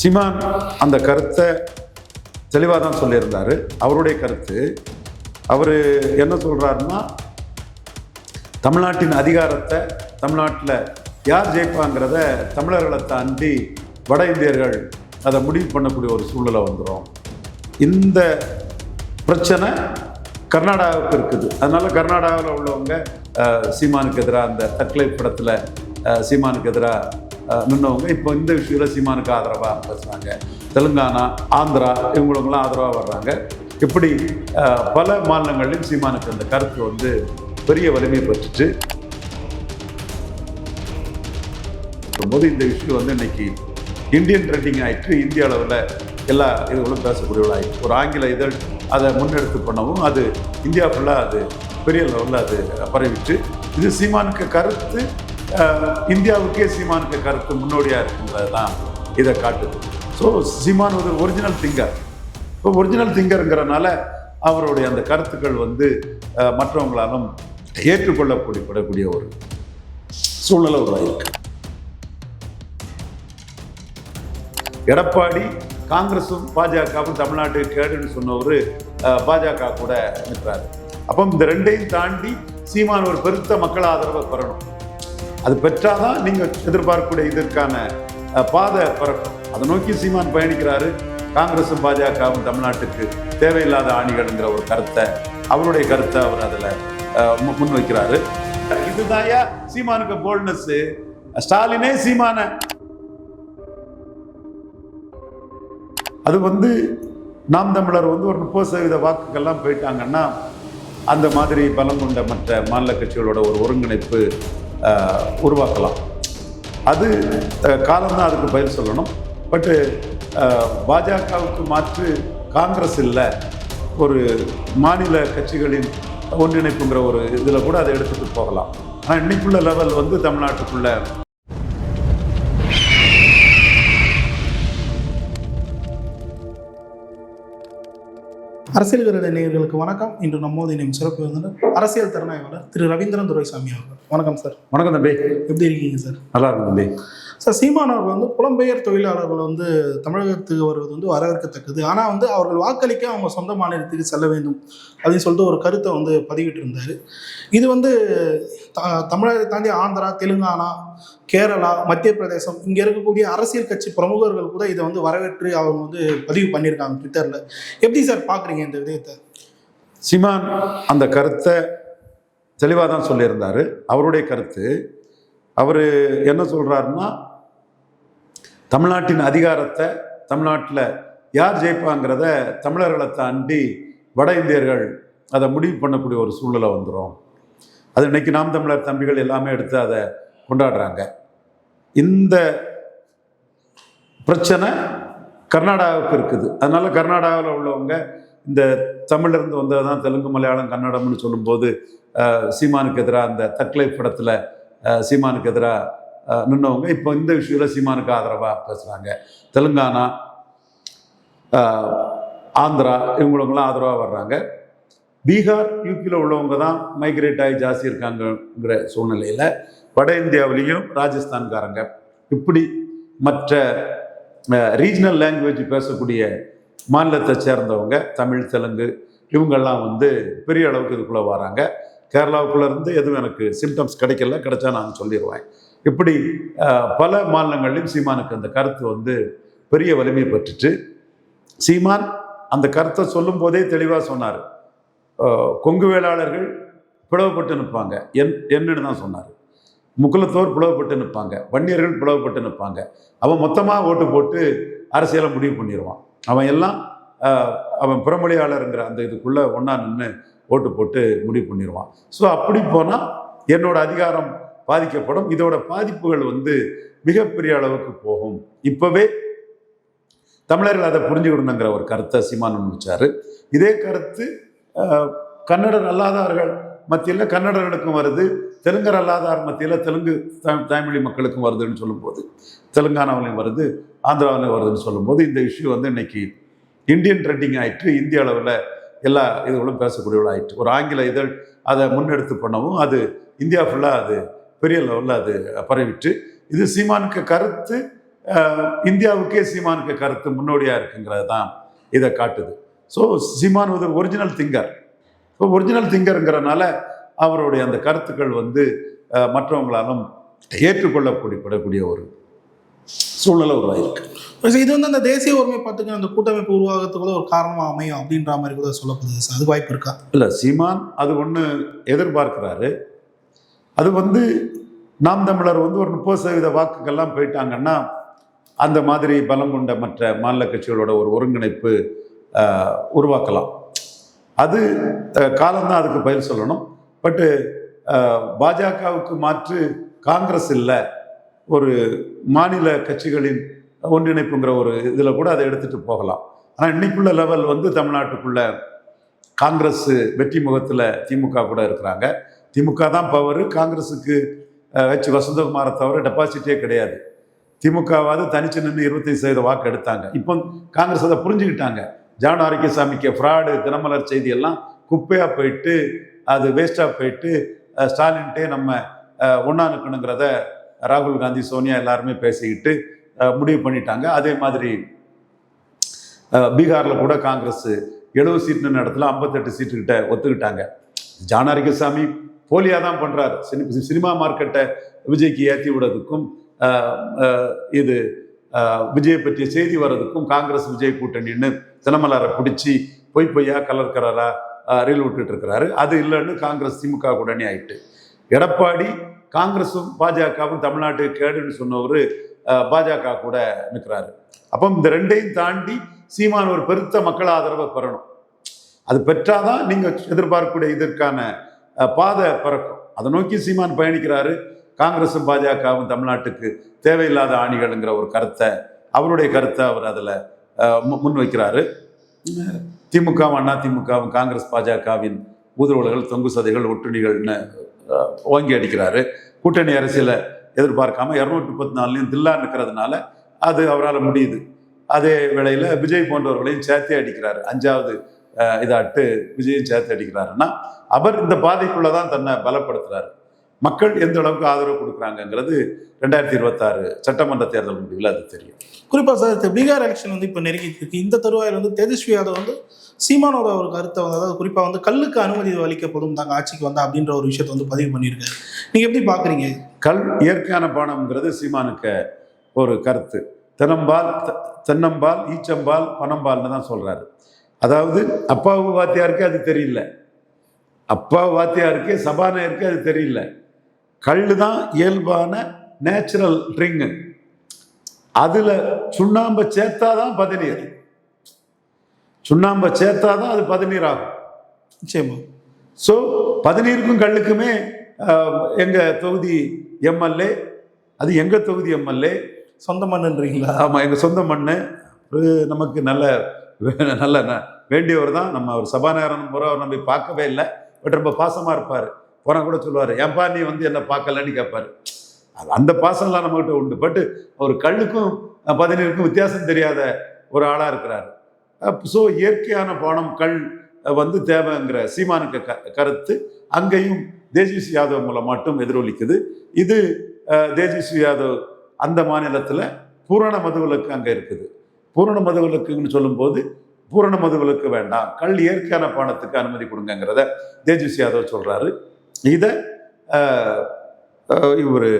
சீமான் அந்த கருத்தை தெளிவாக தான் சொல்லியிருந்தார். அவருடைய கருத்து அவர் என்ன சொல்கிறாருன்னா தமிழ்நாட்டின் அதிகாரத்தை தமிழ்நாட்டில் யார் ஜெயிப்பாங்கிறத தமிழர்களை தாண்டி வட இந்தியர்கள் அதை முடிவு பண்ணக்கூடிய ஒரு சூழ்நிலை வந்துடும் இந்த பிரச்சனை கர்நாடகாவுக்கு இருக்குது. அதனால் கர்நாடகாவில் உள்ளவங்க சீமானுக்கு எதிராக அந்த தக்லை படத்தில் சீமானுக்கு எதிராக நின்னவங்க. இப்போ இந்த விஷயத்தில் சீமானுக்கு ஆதரவாக பேசுகிறாங்க தெலுங்கானா ஆந்திரா இவங்களுக்கெல்லாம் ஆதரவாக வர்றாங்க. இப்படி பல மாநிலங்களிலும் சீமானுக்கு அந்த கருத்து வந்து பெரிய வலிமை பெற்றுச்சு. போது இந்த விஷயம் வந்து இன்னைக்கு இந்தியன் ட்ரெண்டிங் ஆயிட்டு இந்திய அளவில் எல்லா இதுகளும் பேசக்கூடியவள் ஒரு ஆங்கில இதழ் அதை முன்னெடுத்து பண்ணவும் அது இந்தியா ஃபுல்லாக அது பெரிய லெவலில் அது பரவிச்சு இது சீமானுக்கு கருத்து இந்தியாவுக்கே சீமானுக்கு கருத்து முன்னோடியாக இருக்குன்றது தான் இதை காட்டுது. ஸோ சீமான் ஒரு ஒரிஜினல் திங்கர் இப்போ ஒரிஜினல் திங்கருங்கிறனால அவருடைய அந்த கருத்துக்கள் வந்து மற்றவங்களாலும் ஏற்றுக்கொள்ளக்கூடிய படக்கூடிய ஒரு சூழ்நிலை உருவாயிருக்கு. எடப்பாடி காங்கிரஸும் பாஜகவும் தமிழ்நாட்டு கேடுன்னு சொன்னவர் பாஜக கூட நிற்கிறாரு. அப்போ இந்த ரெண்டையும் தாண்டி சீமான் ஒரு பெருத்த மக்கள் ஆதரவை பெறணும். அது பெற்றாதான் நீங்கள் எதிர்பார்க்கக்கூடிய இதற்கான பாதை பிறக்கும். அதை நோக்கி சீமான் பயணிக்கிறாரு. காங்கிரஸும் பாஜகவும் தமிழ்நாட்டுக்கு தேவையில்லாத ஆணிகள்ங்கிற ஒரு கருத்தை அவருடைய கருத்தை அவர் அதில் முன் வைக்கிறாரு இதுதாயா சீமானுக்கு போல்ட்னஸ் ஸ்டாலினே சீமான. அது வந்து நாம் தமிழர் வந்து ஒரு முப்பது சதவீத வாக்குகள்லாம் போயிட்டாங்கன்னா அந்த மாதிரி பலம் கொண்ட மற்ற மாநில கட்சிகளோட ஒரு ஒருங்கிணைப்பு உருவாக்கலாம். அது காலம்தான் அதுக்கு பதில் சொல்லணும். பட்டு பாஜகவுக்கு மாற்று காங்கிரஸ் இல்லை. ஒரு மாநில கட்சிகளின் ஒன்றிணைப்புங்கிற ஒரு இதில் கூட அதை எடுத்துகிட்டு போகலாம். ஆனால் இன்னைக்குள்ள லெவல் வந்து தமிழ்நாட்டுக்குள்ள. அரசியல் விருத நேயர்களுக்கு வணக்கம். இன்று நம்மோது இணையும் சிறப்பு விருந்தினர் அரசியல் திறனாய்வாளர் திரு ரவீந்திரன் துரைசாமி அவர்கள். வணக்கம் சார். வணக்கம் தம்பி. எப்படி இருக்கீங்க சார்? நல்லா இருக்கும் தம்பி. சார் சீமான் அவர்கள் வந்து புலம்பெயர் தொழிலாளர்கள் வந்து தமிழகத்துக்கு வருவது வந்து வரவேற்கத்தக்கது. ஆனால் வந்து அவர்கள் வாக்களிக்க அவங்க சொந்த மாநிலத்துக்கு செல்ல வேண்டும் அப்படின்னு சொல்லிட்டு ஒரு கருத்தை வந்து பதிவிட்டு இருந்தார் இது வந்து த- தமிழகத்தை தாண்டி ஆந்திரா தெலுங்கானா கேரளா மத்திய பிரதேசம் இங்கே இருக்கக்கூடிய அரசியல் கட்சி பிரமுகர்கள் கூட இதை வந்து வரவேற்று அவங்க வந்து பதிவு பண்ணியிருக்காங்க ட்விட்டரில் எப்படி சார் பார்க்குறீங்க இந்த விடயத்தை? சீமான் அந்த கருத்தை தெளிவாக தான் சொல்லியிருந்தார். அவருடைய கருத்து அவர் என்ன சொல்கிறாருன்னா தமிழ்நாட்டின் அதிகாரத்தை தமிழ்நாட்டில் யார் ஜெயிப்பாங்கிறத தமிழர்களை தாண்டி வட இந்தியர்கள் அதை முடிவு பண்ணக்கூடிய ஒரு சூழ்நிலை வந்துடும் அது இன்னைக்கு நாம் தமிழர் தம்பிகள் எல்லாமே எடுத்து அதை கொண்டாடுறாங்க. இந்த பிரச்சனை கர்நாடகாவுக்கு இருக்குது. அதனால் கர்நாடகாவில் உள்ளவங்க இந்த தமிழ்லேருந்து வந்தது தான் தெலுங்கு மலையாளம் கன்னடம்னு சொல்லும்போது சீமானுக்கு எதிராக அந்த தக்லை படத்தில் சீமானுக்கு எதிராக நின்னவங்க. இப்போ இந்த விஷயத்தில் சீமானுக்கு ஆதரவாக பேசுகிறாங்க தெலுங்கானா ஆந்திரா இவங்களுக்கெல்லாம் ஆதரவாக வர்றாங்க. பீகார் யூபியில் உள்ளவங்க தான் மைக்ரேட் ஆகி ஜாஸ்தி இருக்காங்கங்கிற சூழ்நிலையில் வட இந்தியாவிலையும் ராஜஸ்தான்காரங்க. இப்படி மற்ற ரீஜனல் லாங்குவேஜ் பேசக்கூடிய மாநிலத்தை சேர்ந்தவங்க தமிழ் தெலுங்கு இவங்கெல்லாம் வந்து பெரிய அளவுக்கு இதுக்குள்ளே வராங்க. கேரளாவுக்குள்ளேருந்து எதுவும் எனக்கு சிம்டம்ஸ் கிடைக்கல கிடைச்சா நான் சொல்லிடுவேன். இப்படி பல மாநிலங்கள்லையும் சீமானுக்கு அந்த கருத்து வந்து பெரிய வலிமை பெற்றுச்சு. சீமான் அந்த கருத்தை சொல்லும் போதே தெளிவாக சொன்னார் கொங்கு வேளாளர்கள் பிளவுபட்டு நிற்பாங்க. என் என்னன்னு தான் சொன்னார். முக்குலத்தோர் பிளவுபட்டு நிற்பாங்க. வன்னியர்கள் பிளவுபட்டு நிற்பாங்க. அவன் மொத்தமாக ஓட்டு போட்டு அரசியலை முடிவு பண்ணிடுவான். அவன் எல்லாம் அவன் புறமொழியாளருங்கிற அந்த இதுக்குள்ளே ஒன்றா நின்று ஓட்டு போட்டு முடிவு பண்ணிடுவான். ஸோ அப்படி போனால் என்னோட அதிகாரம் பாதிக்கப்படும். இதோட பாதிப்புகள் வந்து மிகப்பெரிய அளவுக்கு போகும். இப்போவே தமிழர்கள் அதை புரிஞ்சுக்கணுங்கிற ஒரு கருத்தை சீமான் முன்னிச்சாரு இதே கருத்து கன்னடர் அல்லாதவர்கள் மத்தியில் கன்னடர்களுக்கும் வருது. தெலுங்கர் அல்லாதார் மத்தியில் தெலுங்கு தாய்மொழி மக்களுக்கும் வருதுன்னு சொல்லும்போது தெலுங்கானாவிலையும் வருது ஆந்திராவிலையும் வருதுன்னு சொல்லும்போது இந்த இஷ்யூ வந்து இன்னைக்கு இந்தியன் ட்ரெண்டிங் ஆயிட்டு இந்திய அளவில் எல்லா இதுகளும் பேசக்கூடியவளாயிட்டு ஒரு ஆங்கில இதழ் அதை முன்னெடுத்து பண்ணவும் அது இந்தியா ஃபுல்லாக அது பெரிய லெவலில் அது பரவிட்டு இது சீமானுக்கு கருத்து இந்தியாவுக்கே சீமானுக்கு கருத்து முன்னோடியாக இருக்குங்கிறது தான் இதை காட்டுது. ஸோ சீமான் ஒரு ஒரிஜினல் திங்கர் ஸோ ஒரிஜினல் திங்கருங்கிறனால அவருடைய அந்த கருத்துக்கள் வந்து மற்றவங்களாலும் ஏற்றுக்கொள்ளக்கூடிய படக்கூடிய ஒரு சூழ்நிலை உருவாயிருக்கு. இது வந்து அந்த தேசிய ஒருமைப்பாட்டுக்கு அந்த கூட்டமைப்பு உருவாகிறதுக்கு கூட ஒரு காரணமாக அமையும் அப்படின்ற மாதிரி கூட சொல்லப்படுது. சார் அது வாய்ப்பு இருக்கா? இல்லை சீமான் அது ஒன்று எதிர்பார்க்கிறாரு. அது வந்து நாம் தமிழர் வந்து ஒரு முப்பது சதவீத வாக்குகள்லாம் போயிட்டாங்கன்னா அந்த மாதிரி பலம் கொண்ட மற்ற மாநில கட்சிகளோட ஒரு ஒருங்கிணைப்பு உருவாக்கலாம். அது காலம்தான் அதுக்கு பயில் சொல்லணும். பட்டு பாஜகவுக்கு மாற்று காங்கிரஸ் இல்லை ஒரு மாநில கட்சிகளின் ஒன்றிணைப்புங்கிற ஒரு இதில் கூட அதை எடுத்துகிட்டு போகலாம். ஆனால் இன்னைக்குள்ள லெவல் வந்து தமிழ்நாட்டுக்குள்ள காங்கிரஸ் வெற்றி முகத்தில் திமுக கூட இருக்கிறாங்க. திமுக தான் பவர் காங்கிரஸுக்கு வச்சு வசந்தகுமாரை தவிர டெபாசிட்டே கிடையாது. திமுகவாவது தனிச்சு நின்று இருபத்தைந்து சதவீத வாக்கு எடுத்தாங்க. இப்போ காங்கிரஸ் அதை புரிஞ்சுக்கிட்டாங்க. ஜான் ஆரோக்கியசாமிக்கு ஃப்ராடு தினமலர் செய்தி எல்லாம் குப்பையாக போயிட்டு அது வேஸ்ட்டாக போயிட்டு ஸ்டாலின்ட்டே நம்ம ஒன்றா நிற்கணுங்கிறத ராகுல் காந்தி சோனியா எல்லாருமே பேசிக்கிட்டு முடிவு பண்ணிட்டாங்க. அதே மாதிரி பீகாரில் கூட காங்கிரஸ் எழுபது சீட்டுன்னு நின்ற இடத்துல ஐம்பத்தெட்டு சீட்டு கிட்ட ஒத்துக்கிட்டாங்க. ஜானாரிகசாமி போலியாக தான் பண்ணுறாரு சினி சினிமா மார்க்கெட்டை விஜய்க்கு ஏற்றி விடுறதுக்கும் இது விஜய் பற்றிய செய்தி வர்றதுக்கும் காங்கிரஸ் விஜய் கூட்டணின்னு தினமலரை பிடிச்சி பொய் பொய்யா கலர் கலரா ரீல் விட்டுட்டு இருக்கிறாரு அது இல்லைன்னு காங்கிரஸ் திமுக கூட்டணி ஆயிட்டு. எடப்பாடி காங்கிரஸும் பாஜகவும் தமிழ்நாட்டுக்கு கேடுன்னு சொன்னவர் பாஜக கூட நிற்கிறாரு அப்போ இந்த ரெண்டையும் தாண்டி சீமான் ஒரு பெருத்த மக்கள் ஆதரவை பெறணும். அது பெற்றாதான் நீங்கள் எதிர்பார்க்கக்கூடிய இதற்கான பாதை பிறக்கும். அதை நோக்கி சீமான் பயணிக்கிறாரு. காங்கிரஸும் பாஜகவும் தமிழ்நாட்டுக்கு தேவையில்லாத ஆணிகள்ங்கிற ஒரு கருத்தை அவருடைய கருத்தை அவர் அதில் முன்வைக்கிறாரு. திமுகவும் அண்ணா திமுகவும் காங்கிரஸ் பாஜகவின் ஊதுருவல்கள் தொங்கு சதைகள் ஒட்டுணிகள்னு ஓங்கி அடிக்கிறாரு. கூட்டணி அரசியலை எதிர்பார்க்காம இரநூத்தி முப்பத்தி நாலுலையும் தில்லா நிற்கிறதுனால அது அவரால் முடியுது. அதே வேளையில் விஜய் போன்றவர்களையும் சேர்த்தே அடிக்கிறார். அஞ்சாவது இதாட்டு விஜயும் சேர்த்து அடிக்கிறாருன்னா அவர் இந்த பாதைக்குள்ளே தான் தன்னை பலப்படுத்துறாரு. மக்கள் எந்த அளவுக்கு ஆதரவு கொடுக்குறாங்கங்கிறது ரெண்டாயிரத்தி இருபத்தாறு சட்டமன்ற தேர்தல் முடிவில் அது தெரியும். குறிப்பாக சார் பீகார் எலெக்ஷன் வந்து இப்போ நெருங்கிட்டு இருக்கு. இந்த தருவாயில் வந்து தேஜஸ்வி யாதவ் வந்து சீமானோட ஒரு கருத்தை வந்து அதாவது குறிப்பாக வந்து கல்லுக்கு அனுமதி அளிக்கப்படும் தாங்க ஆட்சிக்கு வந்தா அப்படின்ற ஒரு விஷயத்தை வந்து பதிவு பண்ணியிருக்காரு. நீங்கள் எப்படி பார்க்குறீங்க கல் இயற்கையான பானம்ங்கிறது சீமானுக்கு ஒரு கருத்து. தினம்பால் தென்னம்பால் ஈச்சம்பால் பனம்பால்னு தான் சொல்கிறாரு அதாவது அப்பாவு வாத்தியாருக்கு அது தெரியல. அப்பா வாத்தியாருக்கு சபாநாயகருக்கு அது தெரியல. கல் தான் இயல்பான நேச்சுரல் ட்ரிங்கு அதில் சுண்ணாம்பை சேர்த்தா தான் பதநீர். சுண்ணாம்பை சேர்த்தா தான் அது பதநீர் ஆகும் நிச்சயமா. ஸோ பதநீருக்கும் கல்லுக்குமே ஆஹ், எங்க தொகுதி எம்எல்ஏ அது எங்க தொகுதி எம்எல்ஏ? சொந்த மண்ணுன்றீங்களா? ஆமா எங்க சொந்த மண்ணு. ஒரு நமக்கு நல்ல வே- நல்ல வேண்டியவர் தான். நம்ம ஒரு சபாநாயகர் முறை அவர் நம்ம பார்க்கவே இல்லை. பட் ரொம்ப பாசமா இருப்பார். போனால் கூட சொல்லுவார் ஏன்பா நீ வந்து என்ன பார்க்கலன்னு கேட்பாரு. அது அந்த பாசம்லாம் நம்மகிட்ட உண்டு. பட் அவர் கல்லுக்கும் அஹ், பதநீருக்கும் வித்தியாசம் தெரியாத ஒரு ஆளா இருக்கிறாரு. ஸோ இயற்கையான பானம் கல் வந்து தேவைங்கிற சீமானுக்கு க கருத்து. அங்கேயும் தேஜஸ்வி யாதவ் மூலம் மட்டும் எதிரொலிக்குது. இது தேஜஸ்வி யாதவ் அந்த மாநிலத்தில் பூரண மதுவிலக்கு அங்கே இருக்குது. பூரண மதுவிலக்குன்னு சொல்லும்போது பூரண மதுவிலக்கு வேண்டாம். கல் இயற்கையான பானத்துக்கு அனுமதி கொடுங்கங்கிறத தேஜஸ்வி யாதவ் சொல்றாரு. இதை இவர்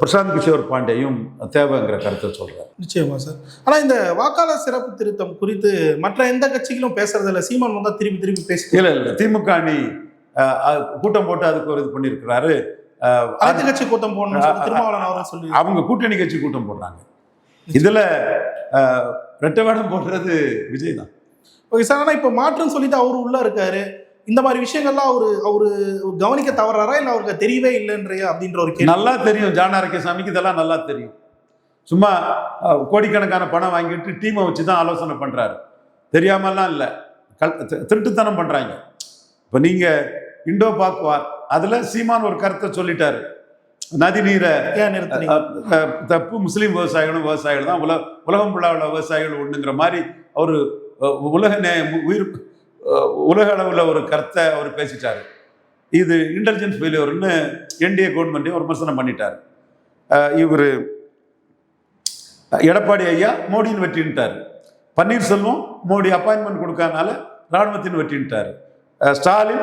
பிரசாந்த் கிஷோர் பாண்டேயும் தேவைங்கிற கருத்தை சொல்றாரு. நிச்சயமா சார். ஆனா இந்த வாக்காளர் சிறப்பு திருத்தம் குறித்து மற்ற எந்த கட்சிகளும் பேசுறது இல்ல சீமான் வந்தா திருப்பி திருப்பி பேசி இல்ல இல்ல. திமுக அணி கூட்டம் போட்டு அதுக்கு ஒரு இது பண்ணியிருக்கிறாரு. அனைத்து கட்சி கூட்டம் போடணும்னு சொல்லி அவங்க கூட்டணி கட்சி கூட்டம் போடுறாங்க. இதுல ரெட்டை வேடம் போடுறது விஜய் தான். ஓகே சார் ஆனா இப்போ மாற்றுன்னு சொல்லிட்டு அவரு உள்ள இருக்காரு. இந்த மாதிரி விஷயங்கள்லாம் அவரு அவரு கவனிக்க தவறாரா இல்ல அவருக்கு தெரியவே இல்லைன்றையா அப்படின்ற ஒரு கேள்வி. நல்லா தெரியும் ஜான் சாமிக்கு இதெல்லாம் நல்லா தெரியும். சும்மா கோடிக்கணக்கான பணம் வாங்கிட்டு டீமை வச்சு தான் ஆலோசனை பண்றாரு. தெரியாமலாம் இல்லை. கல் திருட்டுத்தனம் பண்றாங்க. இப்போ நீங்க இண்டோ பாக் வார். அதுல சீமான் ஒரு கருத்தை சொல்லிட்டாரு. நதி நீரை ஏன் நிறுத்துறீங்க அஹ், அஹ், தப்பு முஸ்லீம் விவசாயிகளும் விவசாயிகள் தான். உல உலகம் உள்ள விவசாயிகள் ஒண்ணுங்கிற மாதிரி அவர் உலக நே உயிர் உலக அளவில் ஒரு கருத்தை அவர் பேசிட்டாரு. இது இன்டெலிஜென்ஸ் ஃபெயிலியர்னு என்டிஏ கவர்மெண்ட்டையும் ஒரு விமர்சனம் பண்ணிட்டார். இவர் எடப்பாடி ஐயா மோடியின் வெற்றின்ட்டார் பன்னீர்செல்வம் மோடி அப்பாயின்மெண்ட் கொடுக்கறனால ராணுவத்தின் வெற்றின்ட்டார் ஸ்டாலின்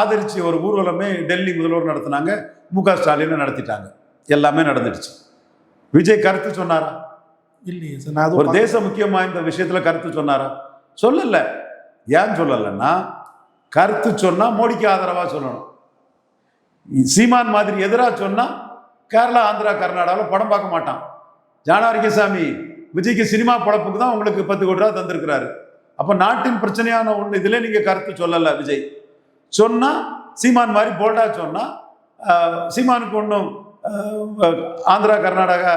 ஆதரிச்சு ஒரு ஊர்வலமே டெல்லி முதல்வர் நடத்தினாங்க. மு க ஸ்டாலின் நடத்திட்டாங்க. எல்லாமே நடந்துடுச்சு. விஜய் கருத்து சொன்னாரா? இல்லையே சார் நான் ஒரு தேச முக்கியம் வாய்ந்த விஷயத்துல கருத்து சொன்னாரா? சொல்லல. ஏன் சொல்லலைன்னா கருத்து சொன்னா மோடிக்கு ஆதரவா சொல்லணும். சீமான் மாதிரி எதிரா சொன்னா கேரளா ஆந்திரா கர்நாடகாவில் படம் பார்க்க மாட்டான். ஜானாரிகசாமி விஜய்க்கு சினிமா படப்புக்கு தான் உங்களுக்கு பத்து கோடி ரூபா தந்திருக்கிறாரு. அப்ப நாட்டின் பிரச்சனையான ஒண்ணு இதுல நீங்க கருத்து சொல்லல விஜய். சொன்னால் சீமான் மாதிரி போல்டாக சொன்னால் சீமானுக்கு ஒன்றும் ஆந்திரா கர்நாடகா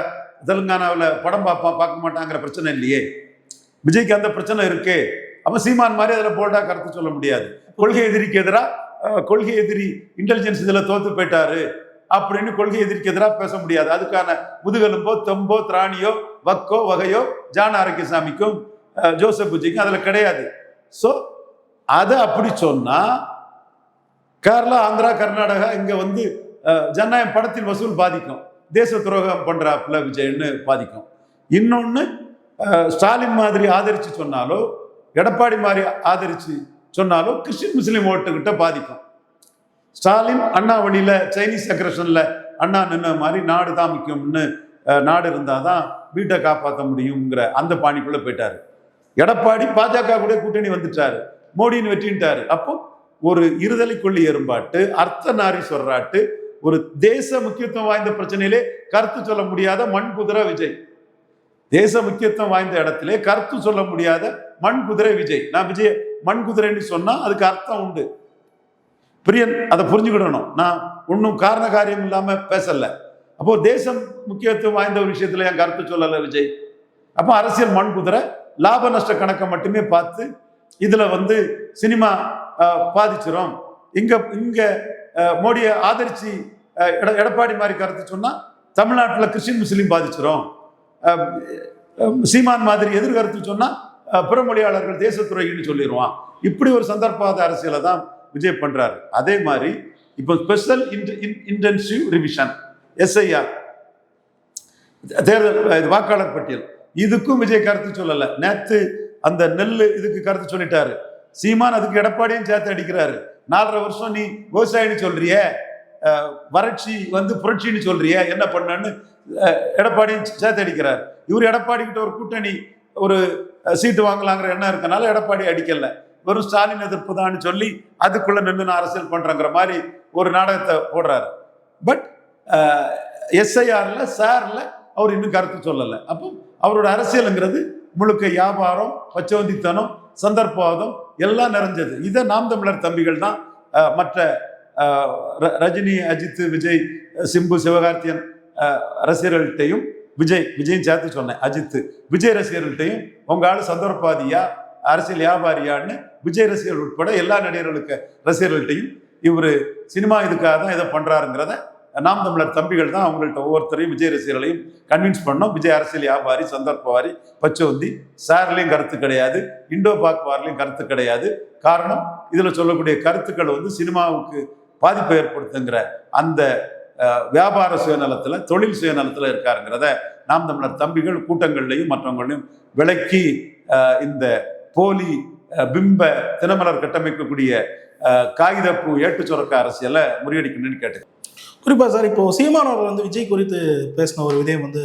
தெலுங்கானாவில் படம் பார்ப்பா பார்க்க மாட்டாங்கிற பிரச்சனை இல்லையே. விஜய்க்கு அந்த பிரச்சனை இருக்கு. அப்போ சீமான் மாதிரி அதில் போல்டாக கருத்து சொல்ல முடியாது. கொள்கை எதிரிக்கு எதிராக கொள்கை எதிரி இன்டெலிஜென்ஸ் இதில் தோற்று போயிட்டாரு அப்படின்னு கொள்கை எதிர்க்கு எதிராக பேச முடியாது. அதுக்கான முதுகெலும்போ தெம்போ திராணியோ வக்கோ வகையோ ஜான ஆரோக்கியசாமிக்கும் ஜோசப் விஜய்க்கும் அதில் கிடையாது. ஸோ அதை அப்படி சொன்னால் கேரளா ஆந்திரா கர்நாடகா இங்க வந்து ஜனநாயகம் படத்தின் வசூல் பாதிக்கும். தேச துரோகம் பண்றாப்புல விஜய்னு பாதிக்கும். இன்னொன்று ஸ்டாலின் மாதிரி ஆதரிச்சு சொன்னாலோ எடப்பாடி மாதிரி ஆதரிச்சு சொன்னாலோ கிறிஸ்டின் முஸ்லீம் ஓட்டுக்கிட்ட பாதிக்கும். ஸ்டாலின் அண்ணா வழியில சைனீஸ் அக்ரஷன்ல அண்ணா நின்ன மாதிரி நாடு தான் முக்கியம்னு நாடு இருந்தால் தான் வீட்டை காப்பாற்ற முடியுங்கிற அந்த பாணிக்குள்ளே போயிட்டாரு. எடப்பாடி பாஜக கூட கூட்டணி வந்துட்டாரு. மோடின்னு வெற்றின்ட்டார் அப்போ ஒரு இருதலை கொள்ளி எறும்பாட்டு அர்த்த நாரி சொல்றாட்டு ஒரு தேச முக்கியத்துவம் வாய்ந்த பிரச்சனையிலே கருத்து சொல்ல முடியாத மண் குதிரை விஜய். தேச முக்கியத்துவம் வாய்ந்த இடத்திலே கருத்து சொல்ல முடியாத மண் குதிரை விஜய். நான் விஜய் மண் குதிரைன்னு சொன்னா அதுக்கு அர்த்தம் உண்டு. பிரியன் அதை புரிஞ்சுக்கிடணும். நான் ஒன்றும் காரண காரியம் இல்லாம பேசல. அப்போ தேசம் முக்கியத்துவம் வாய்ந்த ஒரு விஷயத்துல என் கருத்து சொல்லலை விஜய். அப்போ அரசியல் மண் குதிரை லாப நஷ்ட கணக்கை மட்டுமே பார்த்து இதுல வந்து சினிமா பாதிச்சிடும் இங்கே இங்க இங்க மோடியை ஆதரிச்சு எட- எடப்பாடி மாதிரி கருத்து சொன்னா தமிழ்நாட்டில் கிறிஸ்டின் முஸ்லீம் பாதிச்சிரும். சீமான் மாதிரி எதிர்கருத்து சொன்னா அஹ், பிற மொழியாளர்கள் தேசத்துறைன்னு சொல்லிடுவான் இப்படி ஒரு சந்தர்ப்பாத அரசியலை தான் விஜய் பண்றாரு. அதே மாதிரி இப்போ ஸ்பெஷல் இன்டென்சிவ் ரிவிஷன் எஸ்ஐஆர் தேர்தல் இது வாக்காளர் பட்டியல். இதுக்கும் விஜய் கருத்து சொல்லலை. நேத்து அந்த நெல் இதுக்கு கருத்து சொல்லிட்டாரு. சீமான் அதுக்கு எடப்பாடியும் சேர்த்து அடிக்கிறாரு. நாலரை வருஷம் நீ விவசாயின்னு சொல்றிய வறட்சி வந்து புரட்சின்னு சொல்றிய என்ன பண்ணன்னு எடப்பாடியும் சேர்த்து அடிக்கிறார். இவர் எடப்பாடி கிட்ட ஒரு கூட்டணி ஒரு சீட்டு வாங்கலாங்கிற எண்ணம் இருக்கனால எடப்பாடி அடிக்கல. வெறும் ஸ்டாலின் எதிர்ப்பு தான் சொல்லி அதுக்குள்ள நின்று நான் அரசியல் பண்றேங்கிற மாதிரி ஒரு நாடகத்தை போடுறாரு. பட் எஸ்ஐஆர்ல சார்ல அவர் இன்னும் கருத்து சொல்லலை. அப்போ அவரோட அரசியலுங்கிறது முழுக்க வியாபாரம் பச்சவந்தித்தனம் சந்தர்ப்பவாதம் எல்லாம் நிறைஞ்சது. இதை நாம் தமிழர் தம்பிகள் தான் மற்ற ர- ரஜினி அஜித் விஜய் சிம்பு சிவகார்த்தியன் ரசிகர்கள்ட்டையும் விஜய் விஜயும் சேர்த்து சொன்னேன் அஜித். விஜய் ரசிகர்கள்ட்டையும் உங்க ஆள் சந்தர்ப்பாதியா அரசியல் வியாபாரியான்னு விஜய் ரசிகர்கள் உட்பட எல்லா நடிகர்களுக்கு ரசிகர்கள்ட்டையும் இவர் சினிமா இதுக்காக தான் இதை பண்ணுறாருங்கிறத நாம் தமிழர் தம்பிகள் தான் அவங்கள்ட்ட ஒவ்வொருத்தரையும் விஜய் ரசிகர்களையும் கன்வின்ஸ் பண்ணோம். விஜய் அரசியல் வியாபாரி சந்தர்ப்பவாரி பச்சவந்தி சார்லேயும் கருத்து கிடையாது. இண்டோ பாக் வார்லையும் கருத்து கிடையாது. காரணம் இதில் சொல்லக்கூடிய கருத்துக்கள் வந்து சினிமாவுக்கு பாதிப்பை ஏற்படுத்துங்கிற அந்த வியாபார சுயநலத்தில் தொழில் சுயநலத்தில் இருக்காருங்கிறத நாம் தமிழர் தம்பிகள் கூட்டங்கள்லையும் மற்றவங்களையும் விளக்கி இந்த போலி பிம்ப தினமலர் கட்டமைக்கக்கூடிய காகிதப்பூ ஏட்டு சுரக்க அரசியலை முறியடிக்கணும்னு கேட்டு குறிப்பாக சார் இப்போ சீமான் அவர்கள் வந்து விஜய் குறித்து பேசின ஒரு விதயம் வந்து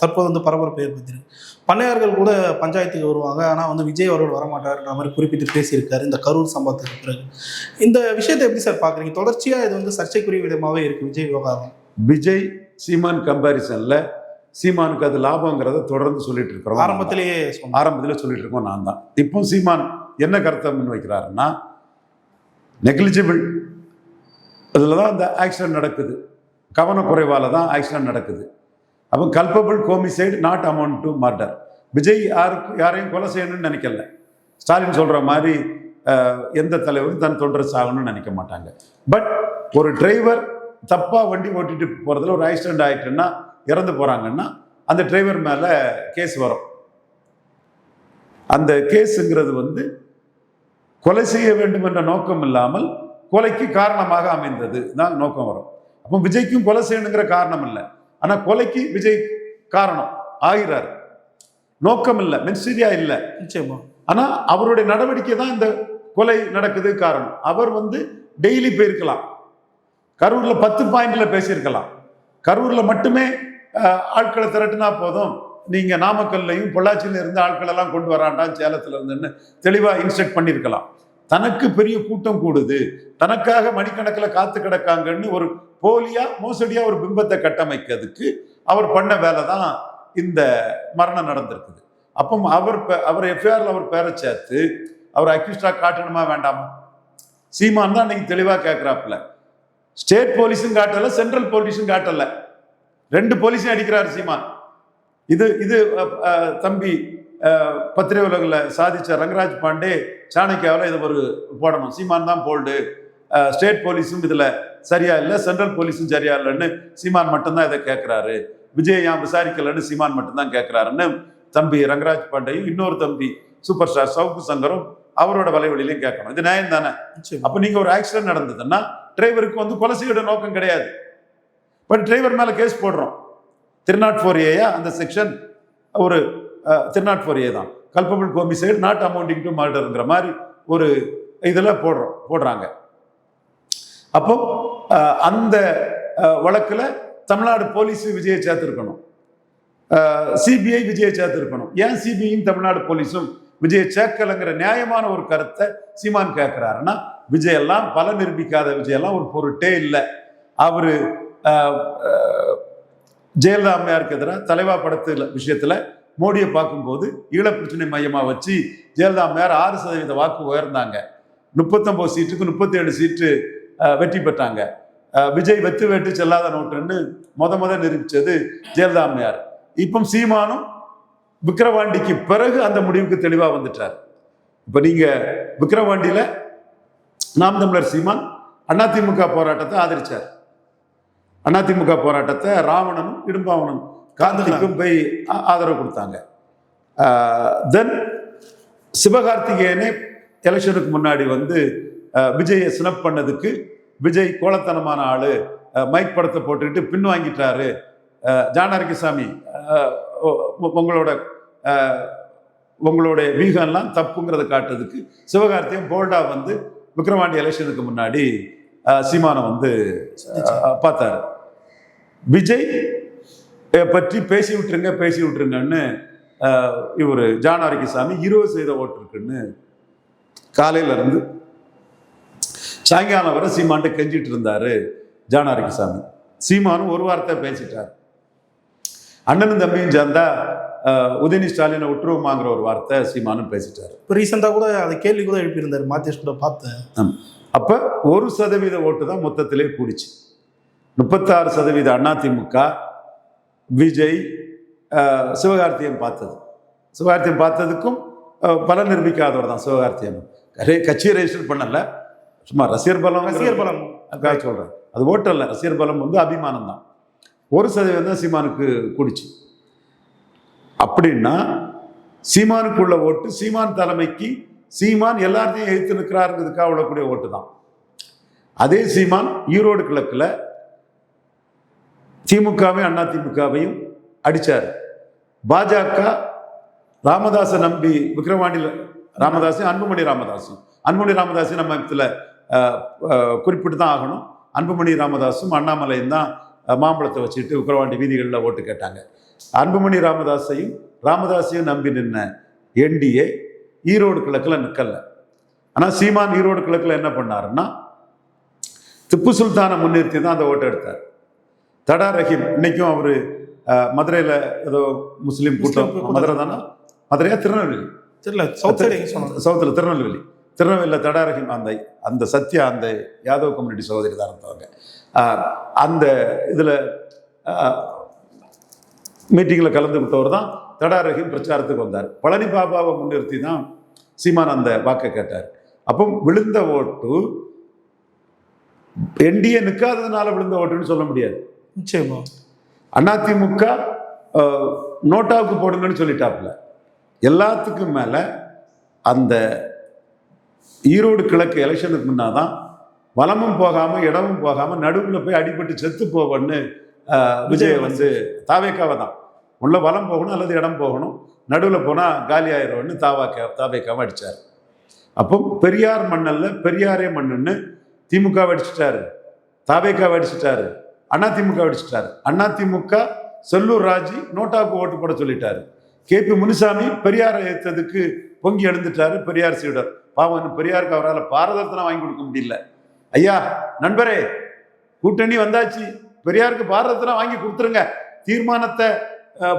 தற்போது வந்து பரபரப்பு ஏற்படுத்திருக்கு. பண்ணையார்கள் கூட பஞ்சாயத்துக்கு வருவாங்க ஆனால் வந்து விஜய் அவர்கள் வரமாட்டாருன்ற மாதிரி குறிப்பிட்டு பேசியிருக்காரு இந்த கரூர் சம்பவத்துக்கு பிறகு. இந்த விஷயத்தை எப்படி சார் பார்க்குறீங்க தொடர்ச்சியாக இது வந்து சர்ச்சைக்குரிய விதமாகவே இருக்கு விஜய் விவகாரம். விஜய் சீமான் கம்பாரிசன்ல சீமானுக்கு அது லாபங்கிறத தொடர்ந்து சொல்லிட்டு இருக்கிறோம் ஆரம்பத்திலேயே ஆரம்பத்தில் சொல்லிட்டு இருக்கோம் நான் தான். இப்போ சீமான் என்ன கருத்தை முன் வைக்கிறாருன்னா நெக்லிஜிபிள் அதில் தான் அந்த ஆக்சிடென்ட் நடக்குது. கவனக்குறைவால் தான் ஆக்சிடென்ட் நடக்குது. அப்போ culpable homicide not amount to murder Vijay யாருக்கு யாரையும் கொலை செய்யணும்னு நினைக்கல. ஸ்டாலின் சொல்கிற மாதிரி எந்த தலைவரும் தன் தொண்டர் சாகணும்னு நினைக்க மாட்டாங்க. பட் ஒரு டிரைவர் தப்பாக வண்டி ஓட்டிட்டு போகிறதுல ஒரு ஆக்சிடென்ட் ஆகிட்டுன்னா இறந்து போகிறாங்கன்னா அந்த டிரைவர் மேலே கேஸ் வரும். அந்த கேஸுங்கிறது வந்து கொலை செய்ய வேண்டும் என்ற நோக்கம் இல்லாமல் கொலைக்கு காரணமாக அமைந்தது. தான் நோக்கம் வரும். அப்போ விஜய்க்கும் கொலை செய்யணுங்கிற காரணம் இல்லை. ஆனா கொலைக்கு விஜய் காரணம். ஆகிறார். நோக்கம் இல்லை. மென்சீரியா இல்லை. நிச்சயமா. ஆனா அவருடைய நடவடிக்கை தான் இந்த கொலை நடக்குது காரணம். அவர் வந்து டெய்லி போயிருக்கலாம். கரூர்ல பத்து பாயிண்ட்ல பேசியிருக்கலாம். கரூர்ல மட்டுமே ஆட்களை திரட்டினா போதும். நீங்க நாமக்கல்லையும் பொள்ளாச்சியில இருந்து ஆட்கள் எல்லாம் கொண்டு வராண்டாம் சேலத்துல இருந்துன்னு தெளிவா இன்ஸ்ட்ரக்ட் பண்ணியிருக்கலாம். தனக்கு பெரிய கூட்டம் கூடுது. தனக்காக மணிக்கணக்கில் காத்து கிடக்காங்கன்னு ஒரு போலியா மோசடியா ஒரு பிம்பத்தை கட்டமைக்கிறதுக்கு அவர் பண்ண வேலை தான் இந்த மரணம் நடந்திருக்குது. அப்போ அவர் பே- அவர் எஃப்ஐஆர்ல அவர் பேரை சேர்த்து அவர் அக்யூஸ்டா காட்டணுமா வேண்டாமா? சீமான் தான் அன்னைக்கு தெளிவா கேட்கிறாப்புல ஸ்டேட் போலீஸும் காட்டல சென்ட்ரல் போலீஸும் காட்டல. ரெண்டு போலீஸும் அடிக்கிறார் சீமான். இது இது தம்பி அஹ், பத்திரிகை உலகில் சாதிச்ச ரங்கராஜ் பாண்டே சாணக்கியாவில் இது ஒரு போடணும். சீமான் தான் போல்டு ஸ்டேட் போலீஸும் இதுல சரியா இல்லை சென்ட்ரல் போலீஸும் சரியா இல்லைன்னு சீமான் மட்டும்தான் இதை கேட்கிறாரு. விஜய் ஏன் விசாரிக்கலன்னு சீமான் மட்டும்தான் கேட்கிறாருன்னு தம்பி ரங்கராஜ் பாண்டேயும் இன்னொரு தம்பி சூப்பர் ஸ்டார் சவுக்கு சங்கரும் அவரோட வலைவழியிலையும் கேட்கணும். இது நியாயம் தானே? அப்ப நீங்க ஒரு ஆக்சிடென்ட் நடந்ததுன்னா டிரைவருக்கு வந்து கொலை செய்யற நோக்கம் கிடையாது. பட் டிரைவர் மேல கேஸ் போடுறோம். திருநாட் ஃபோர் ஏயா அந்த செக்ஷன் ஒரு திருநாட் தான். கல்பமன் தான் கல்பபிள் நாட் அமௌண்டிங் டு மர்டருங்கிற மாதிரி ஒரு இதில் போடுறோம் போடுறாங்க. அப்போ அந்த வழக்கில் தமிழ்நாடு போலீஸ் விஜயை சேர்த்துருக்கணும். சிபிஐ விஜயை சேர்த்துருக்கணும். ஏன் சிபிஐயும் தமிழ்நாடு போலீஸும் விஜயை சேர்க்கலைங்கிற நியாயமான ஒரு கருத்தை சீமான் கேட்குறாருன்னா விஜய் எல்லாம் பல நிரூபிக்காத விஜயெல்லாம் ஒரு பொருட்டே இல்லை. அவர் ஜெயலலிதா அம்மையாருக்கு எதிராக தலைவா படத்தில் விஷயத்தில் மோடியை பார்க்கும்போது ஈழப்பிரச்சனை மையமாக வச்சு ஜெயலலிதா மேலே ஆறு சதவீத வாக்கு உயர்ந்தாங்க. முப்பத்தொம்போது சீட்டுக்கு முப்பத்தேழு சீட்டு வெற்றி பெற்றாங்க. விஜய் வெத்து வெட்டு செல்லாத நோட்டுன்னு மொத முத நிரூபித்தது ஜெயலலிதா அம்மையார். இப்போ சீமானும் விக்கிரவாண்டிக்கு பிறகு அந்த முடிவுக்கு தெளிவாக வந்துட்டார். இப்போ நீங்கள் விக்கிரவாண்டியில் நாம் தமிழர் சீமான் அதிமுக போராட்டத்தை ஆதரித்தார் அதிமுக போராட்டத்தை ராவணனும் இடும்பாவனும் காந்திக்கும் போய் ஆதரவு கொடுத்தாங்க. தென் சிவகார்த்திகேயனே எலெக்ஷனுக்கு முன்னாடி வந்து விஜயை ஸ்னப் பண்ணதுக்கு விஜய் கோலத்தனமான ஆளு மைக் படத்தை போட்டுக்கிட்டு பின் வாங்கிட்டாரு. உ- உங்களோட உங்களுடைய வீகம்லாம் தப்புங்கிறத காட்டுறதுக்கு சிவகார்த்தியம் போல்டா வந்து விக்ரவாண்டி எலெக்ஷனுக்கு முன்னாடி அஹ், சீமானை வந்து பார்த்தாரு. விஜய் பற்றி பேசி விட்டுருங்க பேசி விட்டுருங்கன்னு இவர் ஜான் ஆரோக்கியசாமி இருபது சதவீத ஓட்டு இருக்குன்னு காலையில இருந்து சாயங்காலம் வரை சீமான்ட்ட கெஞ்சிட்டு இருந்தாரு ஜான் ஆரோக்கியசாமி சீமானும் ஒரு வார்த்தை பேசிட்டார். அண்ணனும் தம்பியும் சேர்ந்தா உதயநிதி ஸ்டாலினை விட்டுருவோமாங்கிற ஒரு வார்த்தை சீமானும் பேசிட்டார். இப்போ ரீசெண்டாக கூட அதை கேள்வி கூட எழுப்பியிருந்தாரு மாத்தேஷ் கூட பார்த்தேன் அப்ப ஒரு சதவீத ஓட்டு தான் மொத்தத்திலே கூடிச்சு. முப்பத்தாறு சதவீத அதிமுக விஜய் சிவகார்த்தியம் பார்த்தது. சிவகார்த்தியம் பார்த்ததுக்கும் பலன் நிரூபிக்காதவர் தான் சிவகார்த்தியம் கரே- கட்சி ரெஜிஸ்டர் பண்ணல. சும்மா ரசிகர் பலம் ரசிகர் பலம். அதுக்காக சொல்றேன். அது ஓட்டு அல்ல ரசிகர் பலம் வந்து அபிமானம் தான். ஒரு சதவீதம் தான் சீமானுக்கு கூடிச்சு. அப்படின்னா சீமானுக்குள்ள ஓட்டு சீமான் தலைமைக்கு சீமான் எல்லாத்தையும் எதிர்த்து நிற்கிறாருங்கிறதுக்காக விடக்கூடிய ஓட்டு தான். அதே சீமான் ஈரோடு கிழக்குல திமுகவையும் அண்ணா திமுகவையும் அடித்தார் பாஜக ராமதாஸை நம்பி விக்ரவாண்டியில் ராமதாஸையும் அன்புமணி ராமதாசும். அன்புமணி ராமதாஸையும் நம்ம இதில் குறிப்பிட்டு தான் ஆகணும். அன்புமணி ராமதாசும் அண்ணாமலையும் தான் மாம்பழத்தை வச்சுட்டு விக்ரவாண்டி வீதிகளில் ஓட்டு கேட்டாங்க. அன்புமணி ராமதாஸையும் ராமதாஸையும் நம்பி நின்ன என்டிஏ ஈரோடு கிழக்கில் நிற்கல ஆனால் சீமான் ஈரோடு கிழக்கில் என்ன பண்ணாருன்னா திப்பு சுல்தானை முன்னிறுத்தி தான் அந்த ஓட்டை எடுத்தார். தடா ரஹீம். இன்னைக்கும் அவர் மதுரையில் ஏதோ முஸ்லீம் கூட்டம். மதுரை தானே? மதுரையா திருநெல்வேலி? சவுத்தில் திருநெல்வேலி. திருநெல்வேலியில் தடா ரஹீம் அந்த அந்த சத்யா அந்த யாதவ் கம்யூனிட்டி சகோதரி தான் இருந்தவங்க அந்த இதில் மீட்டிங்கில் கலந்துக்கிட்டவர் தான் தடா ரஹீம் பிரச்சாரத்துக்கு வந்தார். பழனி பாபாவை முன்னிறுத்தி தான் சீமான் அந்த வாக்கை கேட்டார். அப்போ விழுந்த ஓட்டு என்டிஏ நிற்காததுனால விழுந்த ஓட்டுன்னு சொல்ல முடியாது. நிச்சயமா. அதிமுக நோட்டாவுக்கு போடுங்கன்னு சொல்லிட்டாப்புல. எல்லாத்துக்கும் மேல அந்த ஈரோடு கிழக்கு எலெக்ஷனுக்கு முன்னாதான் வலமும் போகாம இடமும் போகாம நடுவுல போய் அடிபட்டு செத்து போவன்னு விஜய் வந்து தாவேக்காவை தான். உள்ள வலம் போகணும் அல்லது இடம் போகணும் நடுவில் போனால் காலி ஆயிடும்னு தாவாக்க தாவேக்காவை அடித்தார் அப்போ பெரியார் மண்ணல்ல பெரியாரே மண்ணுன்னு திமுக அடிச்சிட்டாரு. தாவேக்காவை அடிச்சிட்டாரு. அண்ணா திமுக அடிச்சிட்டாரு அண்ணா திமுக செல்லூர் ராஜி நோட்டாவுக்கு ஓட்டு போட சொல்லிட்டாரு. கேபி முனுசாமி பெரியாரை ஏற்றதுக்கு பொங்கி எழுந்துட்டாரு பெரியார் சீடர். பாவம் பெரியாருக்கு அவரால் பாரதத்தினம் வாங்கி கொடுக்க முடியல. ஐயா நண்பரே கூட்டணி வந்தாச்சு. பெரியாருக்கு பாரதத்தினம் வாங்கி கொடுத்துருங்க. தீர்மானத்தை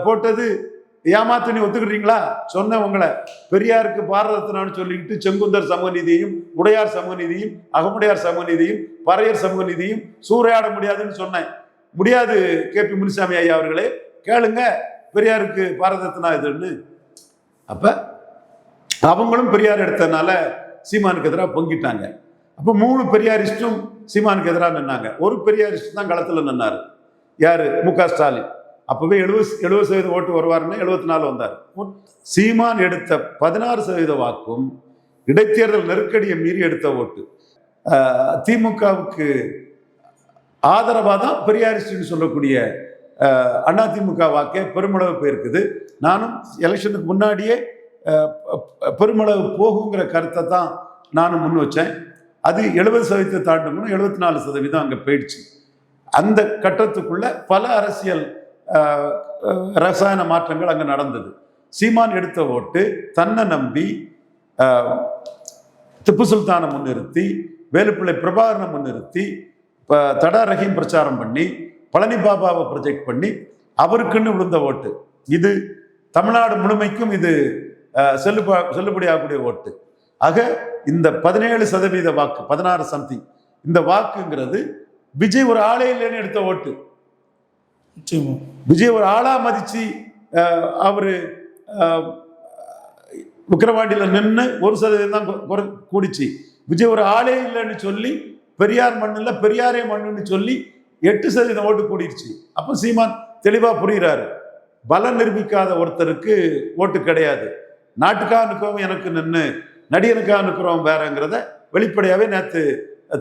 போட்டது ஏமாத்து நீ ஒத்துக்கிறீங்களா சொன்னேன் உங்களை. பெரியாருக்கு பாரதத்தினான்னு சொல்லிக்கிட்டு செங்குந்தர் சமூகநிதியையும் உடையார் சமூகநிதியும் அகமுடையார் சமூகநிதியும் பறையர் சமூகநிதியும் சூறையாட முடியாதுன்னு சொன்னேன். முடியாது கே. பி. முனிசாமி ஐயா அவர்களே. கேளுங்க பெரியாருக்கு பாரதத்தினா இதுன்னு அப்ப அவங்களும் பெரியார் எடுத்ததுனால சீமானுக்கு எதிராக பொங்கிட்டாங்க. அப்போ மூணு பெரியாரிஸ்டும் சீமானுக்கு எதிராக நின்னாங்க. ஒரு பெரியாரிஸ்ட் தான் களத்தில் நின்னார். யாரு? மு க. ஸ்டாலின். அப்பவே எழுபது எழுபது சதவீத ஓட்டு வருவாருன்னு எழுபத்தி நாலு வந்தார் சீமான் எடுத்த பதினாறு சதவீத வாக்கும் இடைத்தேர்தல் நெருக்கடியை மீறி எடுத்த ஓட்டு. திமுகவுக்கு ஆதரவாக தான் பெரியாரிஸ்ட்னு சொல்லக்கூடிய ஆஹ் அதிமுக வாக்கே பெருமளவு போயிருக்குது. நானும் எலெக்ஷனுக்கு முன்னாடியே பெருமளவு போகுங்கிற கருத்தை தான் நானும் முன் வச்சேன். அது எழுபது சதவீதத்தை தாண்டணும் எழுபத்தி நாலு சதவீதம் அங்கே போயிடுச்சு. அந்த கட்டத்துக்குள்ள பல அரசியல் ரசாயன மாற்றங்கள் அங்கே நடந்தது. சீமான் எடுத்த ஓட்டு தன்னை நம்பி திப்பு சுல்தானை முன்னிறுத்தி வேலுப்பிள்ளை பிரபாகரனை முன்னிறுத்தி இப்போ தடா ரஹீம் பிரச்சாரம் பண்ணி பழனி பாபாவை ப்ரொஜெக்ட் பண்ணி அவருக்குன்னு விழுந்த ஓட்டு. இது தமிழ்நாடு முழுமைக்கும் இது செல்லுபா செல்லுபடியாகக்கூடிய ஓட்டு. ஆக இந்த பதினேழு சதவீத வாக்கு பதினாறு சம்திங் இந்த வாக்குங்கிறது விஜய் ஒரு ஆளே இல்லைன்னு எடுத்த ஓட்டு. விஜய் ஒரு ஆளா மதிச்சு அவர் அவரு விக்கிரவாண்டியில் நின்று ஒரு சதவீதம் தான் குறை கூடிச்சு. விஜய் ஒரு ஆளே இல்லைன்னு சொல்லி பெரியார் மண்ணில் பெரியாரே மண்ணுன்னு சொல்லி எட்டு சதவீதம் ஓட்டு கூடிடுச்சு அப்போ சீமான் தெளிவாக புரிகிறாரு பலம் நிரூபிக்காத ஒருத்தருக்கு ஓட்டு கிடையாது. நாட்டுக்காக நிற்கிறவன் எனக்கு நின்று நடிகனுக்காக நிற்கிறவன் வேறங்கிறத வெளிப்படையாகவே நேற்று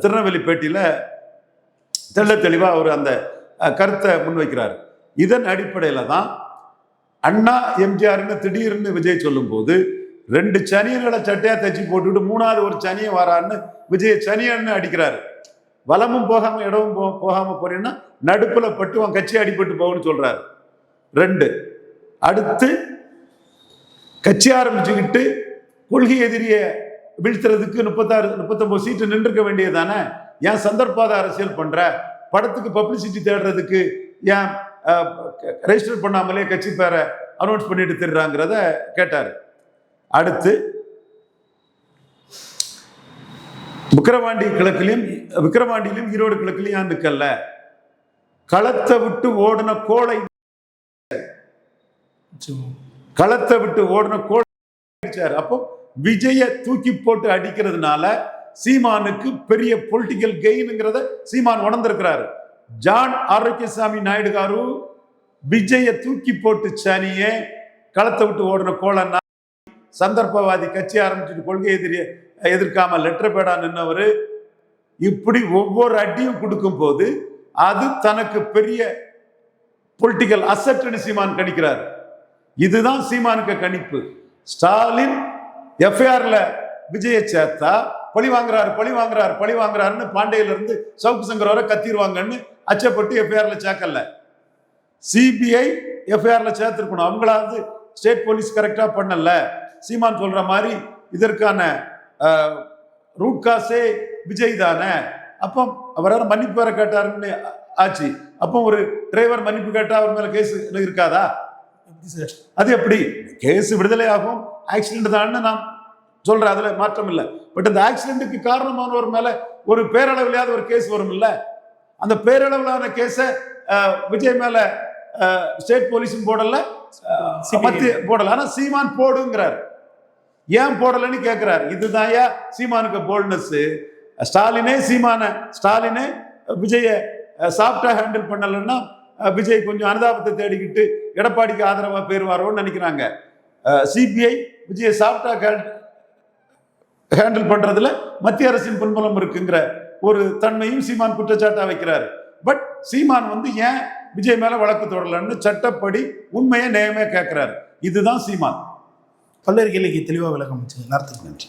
திருநெல்வேலி பேட்டியில் தெள்ள தெளிவாக அவர் அந்த கருத்தை முன்வைக்கிறார். இதன் அடிப்படையில் தான் அண்ணா எம்ஜிஆர்னு திடீர்னு விஜய் சொல்லும்போது ரெண்டு சனியன்களை சட்டையா தச்சு போட்டுவிட்டு மூணாவது ஒரு சனியை வரான்னு விஜய் சனியன்னு அடிக்கிறாரு. வளமும் போகாம இடமும் போ போகாம போறீங்கன்னா நடுப்புல பட்டு உன் கட்சி அடிபட்டு போகும்னு சொல்றாரு. ரெண்டு அடுத்து கட்சி ஆரம்பிச்சுக்கிட்டு கொள்கை எதிரிய வீழ்த்துறதுக்கு முப்பத்தாறு முப்பத்தொன்பது சீட்டு நின்றுக்க வேண்டியதானே ஏன் சந்தர்ப்பாத அரசியல் பண்ற? படத்துக்கு பப்ளிசிட்டி தேடுறதுக்கு ஏன் ரெஜிஸ்டர் பண்ணாமலே கட்சி பேரை அனௌன்ஸ் பண்ணிட்டு திடுறாங்கிறத கேட்டார். அடுத்து விக்கிரவாண்டி கிழக்குலையும் விக்கிரவாண்டியிலும் ஈரோடு கிழக்குலையும் ஏன் நிற்கல களத்தை விட்டு ஓடின கோளை களத்தை விட்டு ஓடின கோளை அப்போ விஜய தூக்கி போட்டு அடிக்கிறதுனால சீமானுக்கு பெரிய பொலிட்டிக்கல் கெயினுங்கிறத சீமான் உணர்ந்திருக்கிறாரு. ஜான் ஆரோக்கியசாமி நாயுடு காரு விஜய தூக்கி போட்டு சனியே களத்தை விட்டு ஓடின கோலன்னா சந்தர்ப்பவாதி கட்சி ஆரம்பிச்சுட்டு கொள்கை எதிரிய எதிர்க்காம லெட்டர் பேடா நின்னவர் இப்படி ஒவ்வொரு அடியும் கொடுக்கும் போது அது தனக்கு பெரிய பொலிட்டிக்கல் அசட்னு சீமான் கணிக்கிறார். இதுதான் சீமானுக்கு கணிப்பு. ஸ்டாலின் எஃப்ஐஆர்ல விஜய சேர்த்தா பழி வாங்குறாரு பழி வாங்குறாரு பழி வாங்குறாருன்னு பாண்டியில இருந்து சவுக்கு சங்கர் வரை கத்திடுவாங்கன்னு அச்சப்பட்டு எஃப்ஐஆர்ல சேர்க்கல. சிபிஐ எஃப்ஐஆர்ல சேர்த்திருக்கணும். அவங்களாவது ஸ்டேட் போலீஸ் கரெக்டா பண்ணல. சீமான் சொல்ற மாதிரி இதற்கான ரூட் காசே விஜய் தானே. அப்போ அவரால் மன்னிப்பு வேற கேட்டாருன்னு ஆச்சு. அப்போ ஒரு டிரைவர் மன்னிப்பு கேட்டா அவர் மேல கேஸ் இருக்காதா? அது எப்படி? கேஸ் விடுதலை ஆகும் ஆக்சிடென்ட் தான் நான் சொல்றேன். அதுல மாற்றம் இல்லை. பட் அந்த ஆக்சிடென்ட்டுக்கு காரணமானவர் மேல ஒரு பேரளவிலையாவது ஒரு கேஸ் வரும் இல்ல? அந்த பேரளவிலான கேஸை விஜய் மேல ஸ்டேட் போலீஸும் போடல. மத்திய போடல. ஆனா சீமான் போடுங்கிறார். ஏன் போடலன்னு கேட்கிறார் இதுதான் ஏன் சீமானுக்கு போல்னஸ் ஸ்டாலினே சீமான ஸ்டாலினே விஜய சாஃப்டா ஹேண்டில் பண்ணலைன்னா விஜய் கொஞ்சம் அனுதாபத்தை தேடிக்கிட்டு எடப்பாடிக்கு ஆதரவா பேருவாரோன்னு நினைக்கிறாங்க. சிபிஐ விஜய சாஃப்டா ஹேண்டில் பண்றதுல மத்திய அரசின் பின்புலம் இருக்குங்கிற ஒரு தன்மையும் சீமான் குற்றச்சாட்டா வைக்கிறாரு. பட் சீமான் வந்து ஏன் விஜய் மேல வழக்கு தொடரலன்னு சட்டப்படி உண்மையை நேயமே கேட்கிறாரு இதுதான் சீமான். பல்வேறு கேள்விக்கு தெளிவாக விளக்கம் நேரத்துக்கு நன்றி.